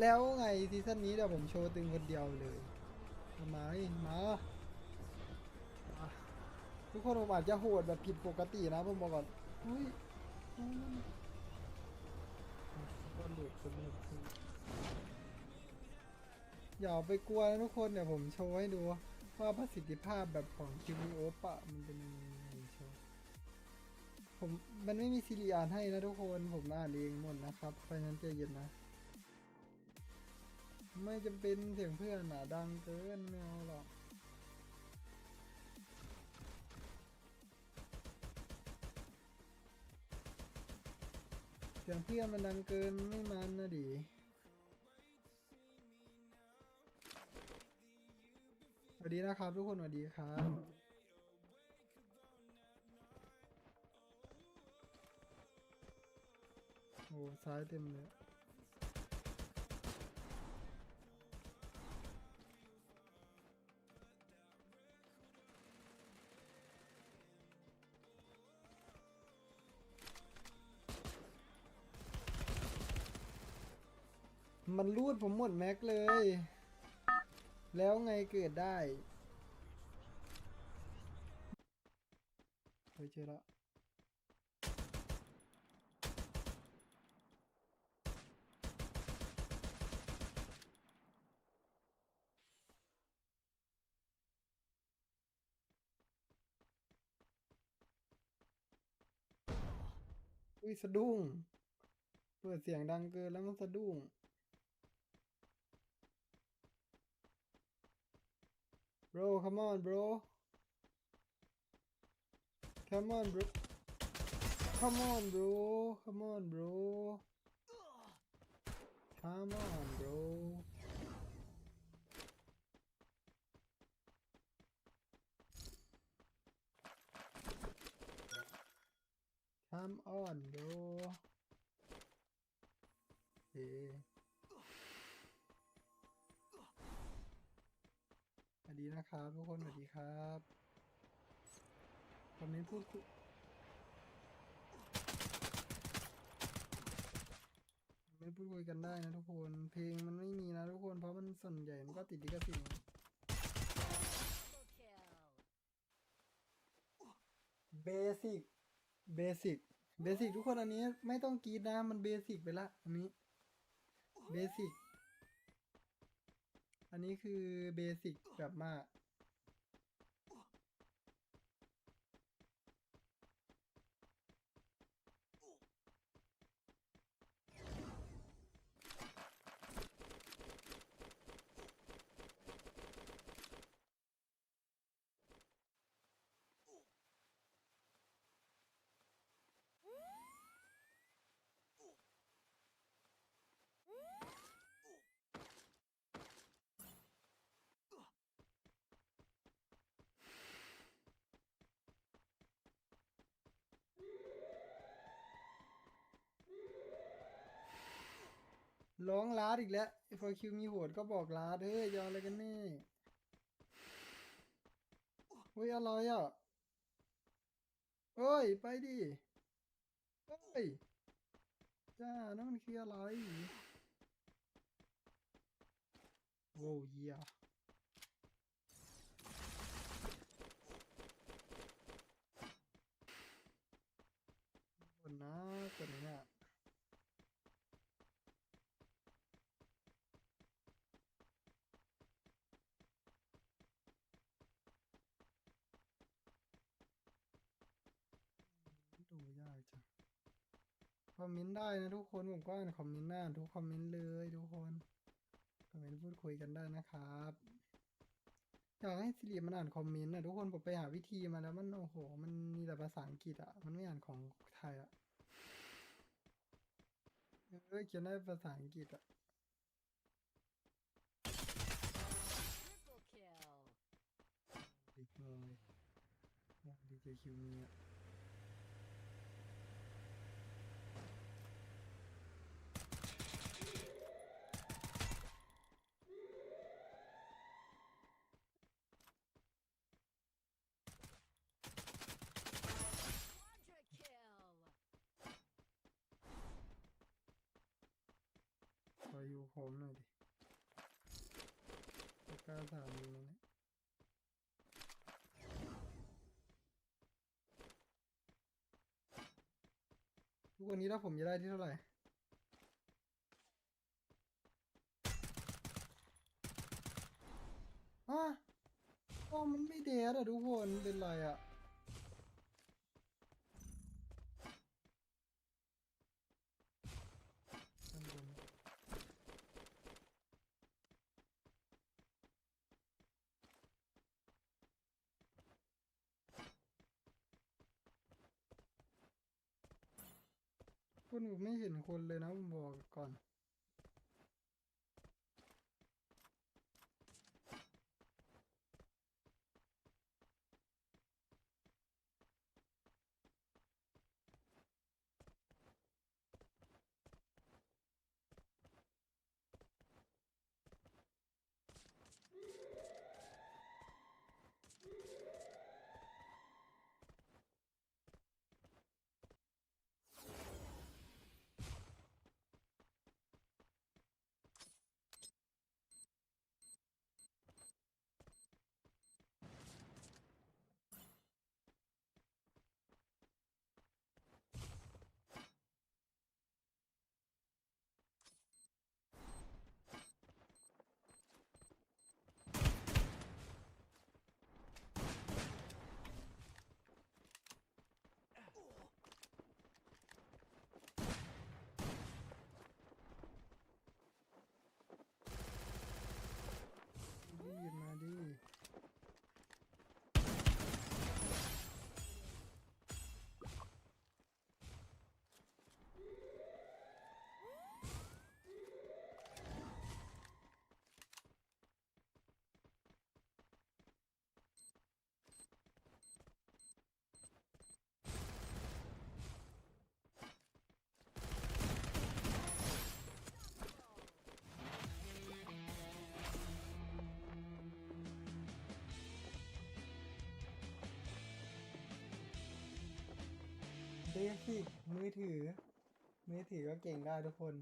แล้วไงซีซั่นนี้เดี๋ยวผมโชว์ตึงคนเดียวเลยทำไมมาทุกคนผมอาจจะโหดแบบผิดปกตินะผมบอกก่อนเฮ้ยเอนคนหลุดคนหลุดอย่าไปกลัวนะทุกคนเดี๋ยวผมโชว์ให้ดูว่าประสิทธิภาพแบบของคิวมิโอปะมันเป็นยังไงโชว์ผมมันไม่มีซีรีอ่านให้นะทุกคนผมอ่านเองหมดนะครับเพราะฉะนั้นใจเย็นนะ ไม่จำเป็นเสียงเพื่อนอะ ดังเกินไม่เอาหรอกเสียงเพื่อนมันดังเกินไม่มันนะดิสวัสดีนะครับทุกคนสวัสดีครับโอ้ซ้ายเต็มเลย มันรูดผมหมดแม็กเลย แล้วไงเกิดได้เฮ้ยเจอแล้วอุ้ยสะดุ้ง เปิดเสียงดังเกินแล้วมันสะดุ้ง bro come on bro. Come on bro. Come on bro. Come on bro. Come on bro. Come on bro วัสดีนะครับทุกคนสวัสดีครับคอมเมนต์พูดคุยคอมเมนต์พูดคุยกันได้นะทุกคน เพลงมันไม่มีนะทุกคน เพราะมันส่วนใหญ่มันก็ติดลิขสิทธิ์เบสิก เบสิก เบสิกทุกคนอันนี้ไม่ต้องกรีดนะ มันเบสิกไปละอันนี้ เบสิก อันนี้คือเบสิกแบบมาก ร้องลาดอีกแล้วพอคิวมีโหดก็บอกลาดเฮ้ยยอมอะไรกันแน่เฮ้ยอะไรอะเอ้ย ไปดิเฮ้ย จ้านั่นมันคืออะไรโว้เยียคนนะคนเนี้ยากจังค อมเมนต์ได้นะทุกคนผมก็อ่านคอมเมนต์หน้านทุกคอมเมนต์เลยทุกคนคอมเมนต์พูดคุยกันได้นะครับอยากให้สิริมันอ่านคอมเมนต์นะทุกคนผมไปหาวิธีมาแล้วมันโอ้โห มันมีแต่ภาษาอังกฤษอะมันไม่อ่านของไทยอะเออเขียนได้ภาษาอังกฤษอะ Triple kill. ดิงงเลยดีเจคิวมีอะ Quadra kill. ขอ อยู่โคมหน่อยดิ้าสามีนะเนี่ยทุกวันนี้ถ้าผมจะได้ที่เท่าไหร่ฮะก็มันไม่เดดอะทุกคนเป็นไรอะข้างบน คุณผมไม่เห็นคนเลยนะผมบอกก่อน เบสิมือถือ มือถือก็เก่งได้ทุกคน